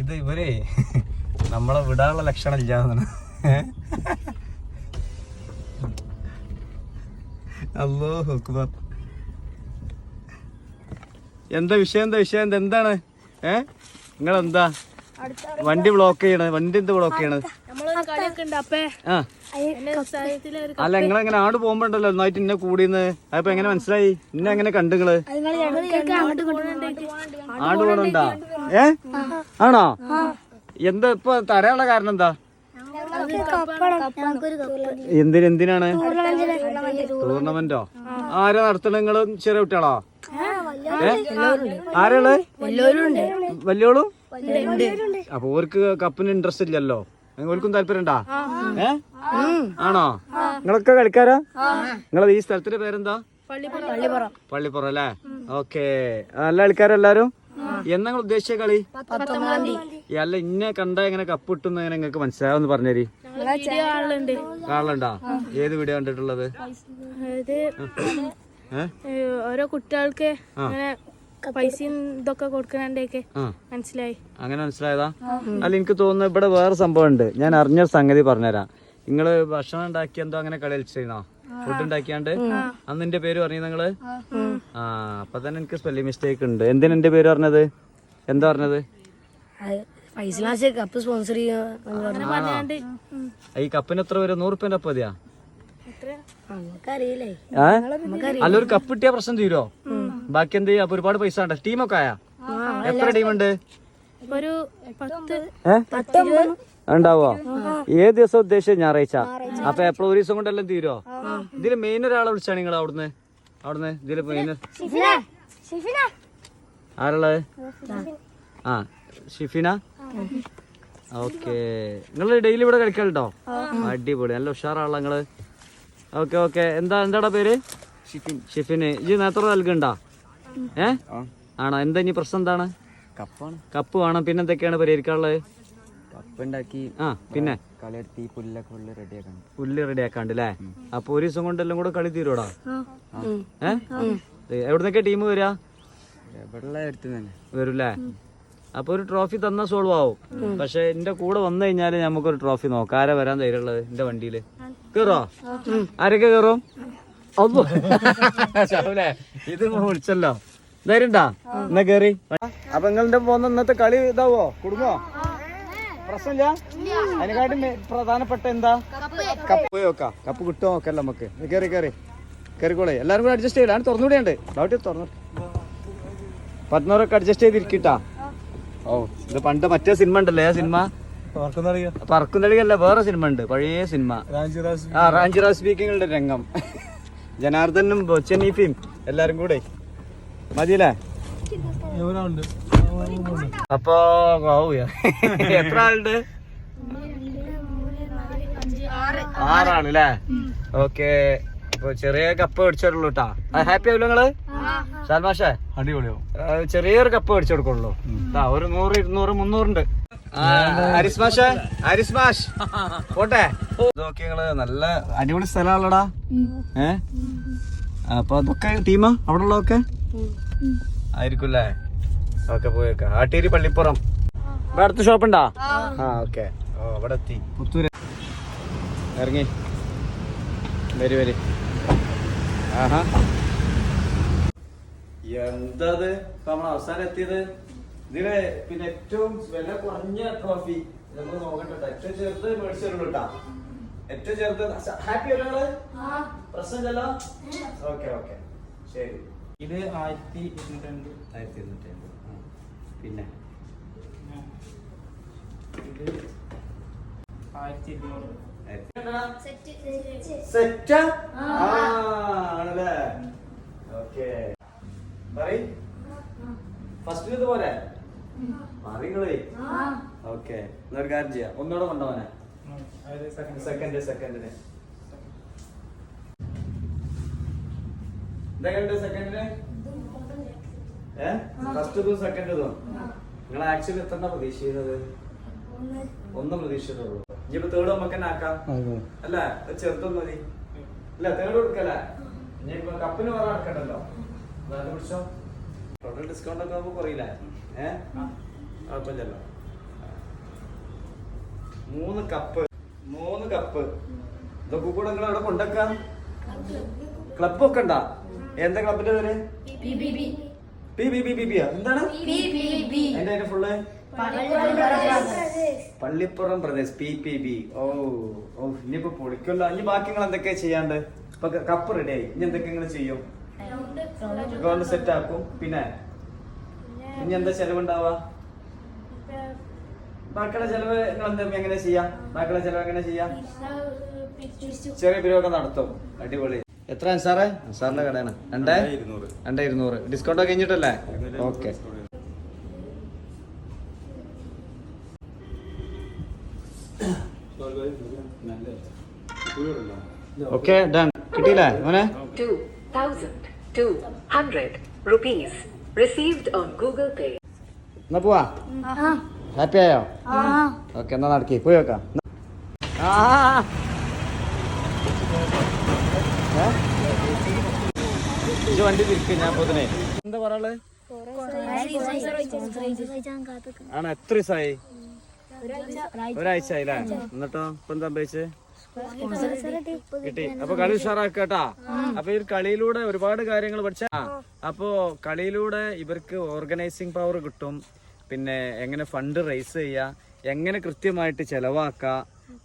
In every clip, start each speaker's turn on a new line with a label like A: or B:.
A: ഇത് ഇവരെ നമ്മളെ വിടാനുള്ള ലക്ഷണം ഇല്ലാന്നാണ് അല്ലോ ഹുക്കുമാർ എന്താ വിഷയം? എന്താ വിഷയം? എന്താ എന്താണ്? ഏ? നിങ്ങൾ എന്താ വണ്ടി ബ്ലോക്ക് ചെയ്യണ വണ്ടി എന്ത് ബ്ലോക്ക് ചെയ്യണത്? അല്ല നിങ്ങൾ എങ്ങനെ ആട് പോകുമ്പോണ്ടല്ലോ ഒന്നായിട്ട് ഇന്നെ കൂടിന്ന്? അപ്പൊ എങ്ങനെ മനസ്സിലായി? ഇന്നെ എങ്ങനെ കണ്ടുങ്ങൾ ആട് പോണുണ്ടാ? ഏ? ആണോ? എന്താ ഇപ്പൊ തരാനുള്ള കാരണം എന്താ? എന്തിനെന്തിനാണ്? ടൂർണമെന്റോ? ആരാ നടത്തണ നിങ്ങൾ ചെറിയ കുട്ടികളോ? ആരാൾ? വലിയോളും? അപ്പൊ ഓർക്ക് കപ്പിന് ഇൻട്രസ്റ്റ് ഇല്ലല്ലോ. ഓർക്കും താല്പര്യണ്ടാ? ഏ? ആണോ? നിങ്ങളൊക്കെ കളിക്കാരാ? നിങ്ങളെ ഈ സ്ഥലത്തിന്റെ പേരെന്താ? പള്ളിപ്പുറം. അല്ലേ? ഓക്കെ. നല്ല കളിക്കാരെല്ലാരും എന്നാ ഉദ്ദേശിച്ച കളി? അല്ല ഇന്നെ കണ്ട എങ്ങനെ കപ്പ് കിട്ടുന്ന എങ്ങനെ നിങ്ങൾക്ക് മനസ്സിലാവെന്ന് പറഞ്ഞേരി കാണലുണ്ടാ. ഏത് വീഡിയോ കണ്ടിട്ടുള്ളത്?
B: ഓരോ കുട്ടികൾക്ക് അങ്ങനെ പൈസയും ഇതൊക്കെ കൊടുക്കണേണ്ടൊക്കെ മനസ്സിലായി.
A: അങ്ങനെ മനസ്സിലായതാ? അല്ല എനിക്ക് തോന്നുന്നു ഇവിടെ വേറെ സംഭവം ഉണ്ട്. ഞാൻ അറിഞ്ഞ സംഗതി പറഞ്ഞുതരാം. നിങ്ങൾ ഭക്ഷണം ഉണ്ടാക്കി എന്തോ അങ്ങനെ കളി കളിച്ചിരുന്നോ ഫുഡ് ഉണ്ടാക്കിയാണ്ട്? അന്ന് എന്റെ പേര് പറഞ്ഞു നിങ്ങൾ? ആ അപ്പൊ തന്നെ എനിക്ക് സ്പെല്ലിംഗ് മിസ്റ്റേക്ക് ഉണ്ട്. എന്തിനാ എന്റെ പേര് പറഞ്ഞത്? എന്താ പറഞ്ഞത്?
C: കപ്പ് സ്പോൺസർ
A: ഈ കപ്പിന് എത്ര വരും? നൂറ് റുപ്യന്റെ അപ്പ് മതിയാ? അല്ല ഒരു കപ്പ് കിട്ടിയ പ്രശ്നം തീരോ ബാക്കി എന്ത് ചെയ്യാ? ഒരുപാട് പൈസ ഉണ്ട് ടീമൊക്കെ ആയാ? എത്ര ടീമുണ്ട് ഉണ്ടാവോ? ഏത് ദിവസം ഉദ്ദേശിച്ചത് ഞായറാഴ്ച? അപ്പൊ എപ്പോഴും ഒരു ദിവസം കൊണ്ടെല്ലാം തീരോ ഇതിൽ മെയിൻ ഒരാളെ വിളിച്ചാണ് നിങ്ങൾ അവിടുന്ന്? അവിടുന്ന് ഇതിൽ ആരുള്ളത് ആ. ഷിഫിന? ഓക്കെ. നിങ്ങൾ ഡെയിലി ഇവിടെ കളിക്കലുണ്ടോ? അടിപൊളി നല്ല ഉഷാറാണല്ലോ നിങ്ങൾ. Okay okay. എന്താ എന്താടാ പേര്? ഷിഫിൻ. ഷിഫിന്. ഇജ് നേത്ര നൽകണ്ടാ ഏ? ആണോ? എന്താ ഇനി പ്രശ്നം എന്താണ്?
D: കപ്പാണ്.
A: കപ്പ് വേണം. പിന്നെ എന്തൊക്കെയാണ് പരിഹരിക്കാനുള്ളത്?
D: കപ്പുണ്ടാക്കി
A: ആ പിന്നെ?
D: കളിയെടുത്ത് പുല്ലൊക്കെ
A: പുല്ല് റെഡി ആക്കാണ്ട് അല്ലേ അപ്പൊ ഒരു ദിവസം കൊണ്ട് എല്ലാം കൂടെ കളി തീരൂടാ ഏ? എവിടുന്നൊക്കെ ടീം
D: വരാ?
A: വരൂല്ലേ അപ്പൊ ഒരു ട്രോഫി തന്ന സോൾവ് ആവും. പക്ഷെ എന്റെ കൂടെ വന്നു കഴിഞ്ഞാൽ നമുക്കൊരു ട്രോഫി നോക്കാം. ആരാ വരാൻ ധൈര്യമുള്ളത് എന്റെ വണ്ടിയിൽ? കേറോ? ആരൊക്കെ കേറും? അപ്പൊ ഇത് വിളിച്ചല്ലോ. ധൈര്യണ്ടാ എന്നാ കേറി. അപ്പൊ നിങ്ങളുടെ പോന്ന? ഇന്നത്തെ കളി ഇതാവോ? കുടുങ്ങോ? പ്രശ്നമില്ല. അതിനെക്കാട്ടും പ്രധാനപ്പെട്ട എന്താ? കപ്പ്. പോയി നോക്കാം. കപ്പ് കിട്ടുമോ നോക്കല്ല നമുക്ക്. കയറി കയറി കയറിക്കോളെ എല്ലാവരും കൂടെ അഡ്ജസ്റ്റ് ചെയ്യലാണ് തുറന്നുകൂടെയുണ്ട് ഡൗട്ട് തുറന്നു. പതിനോറൊക്കെ അഡ്ജസ്റ്റ് ചെയ്തിരിക്കട്ടാ. ഓ ഇത് പണ്ട് മറ്റേ സിനിമ ഉണ്ടല്ലേ? ആ സിനിമ? പറക്കുന്നടികല്ല വേറെ സിനിമ ഉണ്ട്. പഴയ സിനിമ. ആ റാഞ്ചിറ സ്പീക്കിങ്ങളുടെ രംഗം. ജനാർദ്ദനും ചെന്നീഫിയും എല്ലാരും കൂടെ. മതിയല്ലേ? അപ്പൊ. എത്ര ആളുണ്ട്? ആറാണ് അല്ലേ ഓക്കെ ചെറിയ കപ്പ് മേടിച്ചോളൂ കേട്ടാ ഹാപ്പി ആവില്ല നിങ്ങൾ? സാൽമാഷേ
D: അടിപൊളിയാവും.
A: ചെറിയൊരു കപ്പ് മേടിച്ചു കൊടുക്കുള്ളൂ ഒരു നൂറ് ഇരുന്നൂറ് മുന്നൂറുണ്ട്. ഹരിസ്മാഷ് ഹരിസ്മാഷ്. പോട്ടെ. നോക്കി നിങ്ങൾ നല്ല അടിപൊളി സ്ഥലമാണല്ലോടാ. ഏ? അപ്പൊ അതൊക്കെ ടീമാ അവിടെ ഉള്ളതൊക്കെ ആയിരിക്കുമല്ലേ ഓക്കെ പോയേക്ക ആട്ടേരി പള്ളിപ്പുറം. ഇവിടെ അടുത്ത് ഷോപ്പ് ഉണ്ടാ ആ ഓക്കെ. ഓ ഇവിടെ എത്തി. പുത്തൂര്. ഇറങ്ങി. വരി വരി. ആഹാ. എന്തത് ഇപ്പൊ നമ്മൾ അവസാനം എത്തിയത്? ഇതിൽ പിന്നെ ഏറ്റവും വില കുറഞ്ഞ ട്രോഫി നമ്മൾ നോക്കട്ടെ. ഏറ്റവും ചെറുത് മേടിച്ചിട്ടുള്ളൂ കേട്ടാ ഏറ്റവും ചെറുത്. Happy present പ്രശ്നമില്ലല്ലോ? Okay okay. ശരി.
D: ഇത് ആയിരത്തി ഇരുന്നൂറ്റി
A: ആയിരത്തി ഇരുന്നൂറ്റി അമ്പത് ആ. പിന്നെ?
D: ഇത് ആയിരത്തി ഇരുന്നൂറ്
A: സെറ്റാ. ആണല്ലേ? ഓക്കെ. പറയ്. ഫസ്റ്റ് ഇത് പോലെ അറിങ്ങളേ ഓക്കെ. എന്നൊരു കാര്യം ചെയ്യാം. ഒന്നുകൂടെ കൊണ്ടുപോകാനെ
D: സെക്കൻഡ്
A: സെക്കൻഡ് സെക്കൻഡിന് എന്തൊക്കെയുണ്ട് സെക്കൻഡിന് ഏ? ഫസ്റ്റ് ഇതും സെക്കൻഡ് നിങ്ങൾ ആക്ച്വലി എത്ര പ്രതീക്ഷ ചെയ്യുന്നത് ഒന്നും പ്രതീക്ഷിച്ചിട്ടുള്ളൂ. ഇനിയിപ്പോ തേർഡ് നമുക്ക് തന്നെ ആക്കാം. അല്ല? ചെറുതൊന്നും മതി. അല്ല? തേർഡ് കൊടുക്കല്ലേ? ഇനിയിപ്പോ കപ്പിന് വേറെ നടക്കണ്ടല്ലോ അത് പിടിച്ചോ. ടോട്ടൽ ഡിസ്കൗണ്ട് ഒക്കെ നമുക്ക് കുറയില്ല? ഏ? കുഴപ്പമില്ലല്ലോ. മൂന്ന് കപ്പ് മൂന്ന് കപ്പ് ഇതൊക്കെ കൂടെ നിങ്ങൾ അവിടെ കൊണ്ടുവെക്കാം. ക്ലബ് ഒക്കെ ഉണ്ടാ? എന്താ ക്ലബിന്റെ പേര്? P B B. B B എന്താണ്? എന്റെ അതിന്റെ full Pallippuram Pradesh. P P B. ഓ ഓ ഇനിയിപ്പോ പൊളിക്കല്ലോ. ഇനി ബാക്കി നിങ്ങൾ എന്തൊക്കെയാ ചെയ്യാണ്ട്? ഇപ്പൊ കപ്പ് റെഡി ആയി. ഇനി എന്തൊക്കെ നിങ്ങൾ ചെയ്യും? ഗ്രൗണ്ട് സെറ്റ് ആക്കും. പിന്നെ? ഇനി എന്താ ചെലവുണ്ടാവാ ബാക്കിയുള്ള ചെലവ് നിങ്ങൾ എന്താ എങ്ങനെ ചെയ്യാം? ബാക്കിയുള്ള ചെലവ് എങ്ങനെ ചെയ്യാം? ചെറിയ പിരിവൊക്കെ നടത്തും. അടിപൊളി. എത്ര അൻസാറേ? അൻസാറിന്റെ കടയാണ്. രണ്ടേ? രണ്ടേ ഇരുന്നൂറ്. ഡിസ്കൗണ്ട് ഒക്കെ കഴിഞ്ഞിട്ടല്ലേ? ഓക്കെ ഓക്കെ ഡൺ കിട്ടിയില്ലേ മോനെ?
E: 2,200 rupees received on Google Pay.
A: എന്നാ പോവാ? ഹാപ്പി ആയോ? ഓക്കെ എന്നാ നടക്കി. പോയി വെക്കാം. ആ. ഇജ്ജ് വണ്ടി തിരിക്കും ഞാൻ പൊതിനെ എന്താ പറയാൾ ആണ് എത്ര ദിവസമായി ഒരാഴ്ച ആയില്ലേ എന്നിട്ടോ ഇപ്പൊ എന്താ സംഭവിച്ചേ? കിട്ടി. അപ്പൊ കളി ഉഷാറാക്കട്ടാ. അപ്പൊ ഈ കളിയിലൂടെ ഒരുപാട് കാര്യങ്ങൾ പഠിച്ച. അപ്പോ കളിയിലൂടെ ഇവർക്ക് ഓർഗനൈസിങ് പവർ കിട്ടും. പിന്നെ എങ്ങനെ ഫണ്ട് റേസ് ചെയ്യാ എങ്ങനെ കൃത്യമായിട്ട് ചെലവാക്ക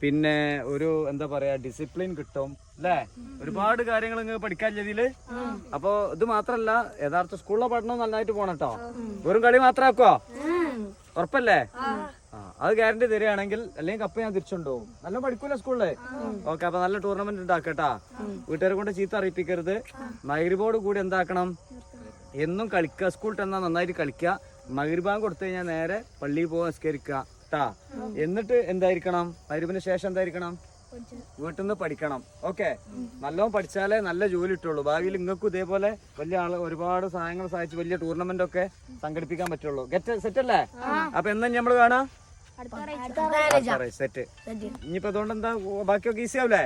A: പിന്നെ ഒരു എന്താ പറയാ ഡിസിപ്ലിൻ കിട്ടും അല്ലേ ഒരുപാട് കാര്യങ്ങൾ നിങ്ങൾക്ക് പഠിക്കാൻ ചെയ്തിൽ അപ്പൊ ഇത് മാത്രല്ല യഥാർത്ഥ സ്കൂളിലെ പഠനം നന്നായിട്ട് പോണട്ടോ വെറും കളി മാത്രമാക്കോ ഉറപ്പല്ലേ? അത് ഗ്യാരണ്ടി തരികയാണെങ്കിൽ അല്ലെങ്കിൽ കപ്പ് ഞാൻ തിരിച്ചുണ്ടാവും നല്ല പഠിക്കൂല സ്കൂളിൽ ഓക്കെ അപ്പൊ നല്ല ടൂർണമെന്റ് ഉണ്ടാക്കട്ടാ വീട്ടുകാരെ കൊണ്ട് ചീത്ത അറിയിപ്പിക്കരുത്. മകരിബോട് കൂടി എന്താക്കണം? എന്നും കളിക്കുക സ്കൂളിൽ തന്നെ നന്നായിട്ട് കളിക്കുക മകരിബാൻ കൊടുത്തു കഴിഞ്ഞാൽ നേരെ പള്ളിയിൽ പോകാൻ നിസ്കരിക്കുക ട്ടാ. എന്നിട്ട് എന്തായിരിക്കണം? മരുവിന് ശേഷം എന്തായിരിക്കണം? വീട്ടിൽ നിന്ന് പഠിക്കണം. ഓക്കെ. നല്ലോണം പഠിച്ചാലേ നല്ല ജോലി കിട്ടുള്ളൂ. ഭാവിയിൽ നിങ്ങൾക്കും ഇതേപോലെ വലിയ ആൾ ഒരുപാട് സഹായങ്ങൾ സഹായിച്ച് വലിയ ടൂർണമെന്റ് ഒക്കെ സംഘടിപ്പിക്കാൻ പറ്റുള്ളൂ. ഗെറ്റ് സെറ്റ് അല്ലേ? അപ്പൊ എന്നാ നമ്മൾ കാണാം? സെറ്റ് ഇനിയിപ്പോ അതുകൊണ്ട് എന്താ? ബാക്കിയൊക്കെ ഈസി ആവില്ലേ